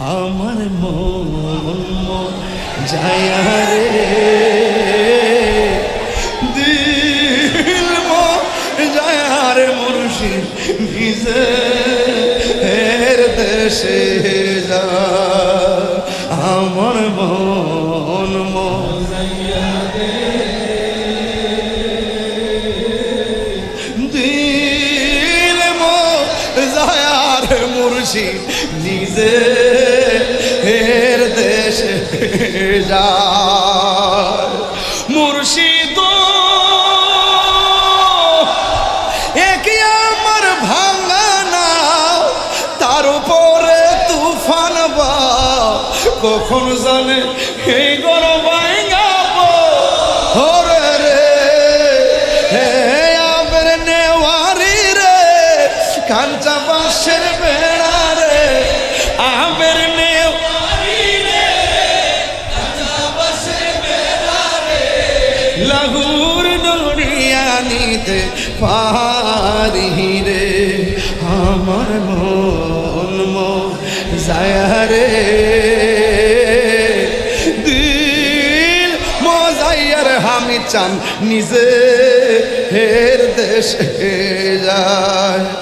আমার মন যায় রে। দিল যায় রে মুর্শিদ, নিজের দেশে যা। আমার মন দিল মজায়ার মুর্শিদ নিজে এর দেশে যায় মুর্শিদ একই আমার ভাঙা না? তার উপরে তুফান বা? কখন জানে এই গরম কাঞ্চা বাঁশের বেড়া রে আবের লাগুর দরিয়া নিতে পারি রে। আমার মন মন যায় রে। দিল মজাইয়ার আমি চান নিজে হের দেশে যায়।